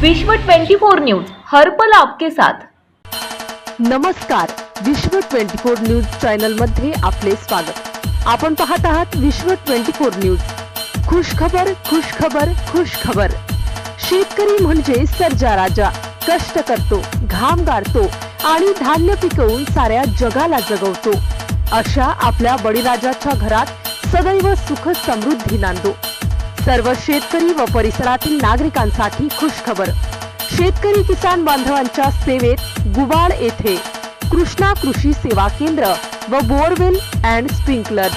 विश्व 24 न्यूज हर पल आपके साथ. नमस्कार विश्व 24 न्यूज चॅनलमध्ये आपले स्वागत. आपण पाहत आहात विश्व 24 न्यूज. खुश खबर खुश खबर खुश खबर. शेतकरी म्हणजे सर्जा राजा. कष्ट करतो घाम गाळतो आणि धान्य पिकवून साऱ्या जगाला जगवतो. अशा आपल्या बळीराजाच्या घरात सदैव सुख समृद्धी नांदो. सर्व शेतकरी व परिसरातील नागरिकांसाठी खुशखबर. शेतकरी किसान बांधवांच्या सेवेत गुवाड येथे कृष्णा कृषी सेवा केंद्र व बोअरवेल अँड स्प्रिंकलर.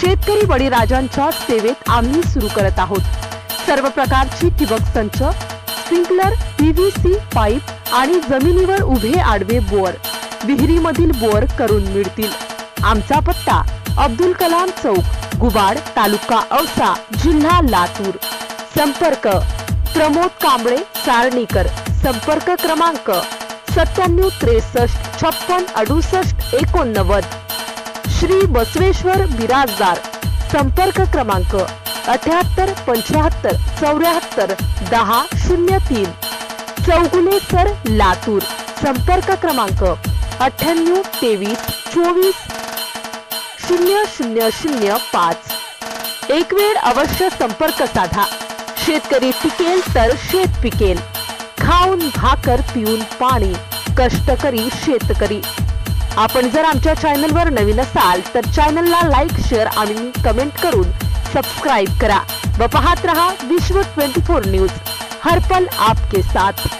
शेतकरी बळीराजांच्या सेवेत आम्ही सुरू करत आहोत. सर्व प्रकारची ठिबक संच स्प्रिंकलर पीव्हीसी पाईप आणि जमिनीवर उभे आडवे बोअर विहिरीमधील बोअर करून मिळतील. आमचा पत्ता अब्दुल कलाम चौक गुबाड तालुका औसा जिल्हा लातूर. संपर्क प्रमोद कांबळे सारणीकर संपर्क क्रमांक सत्त्याण्णव त्रेसष्ट छप्पन अडुसष्ट एकोणनव्वद. श्री बसवेश्वर बिराजदार. संपर्क क्रमांक अठ्याहत्तर पंच्याहत्तर चौऱ्याहत्तर दहा शून्य तीन. चौगुले सर लातूर. संपर्क क्रमांक अठ्ठ्याण्णव तेवीस चोवीस शून्य शून्य शून्य पाच. एक वेळ अवश्य संपर्क साधा. शेतकरी टिकेल तर शेत पिकेल. खाऊन भाकर पिऊन पाणी. कष्टकरी शेतकरी आपण जर आमच्या चॅनलवर नवीन असाल तर चॅनलला लाईक शेअर आणि कमेंट करून सबस्क्राईब करा. व पाहत रहा विश्व 24 न्यूज. हरपल आपके साथ.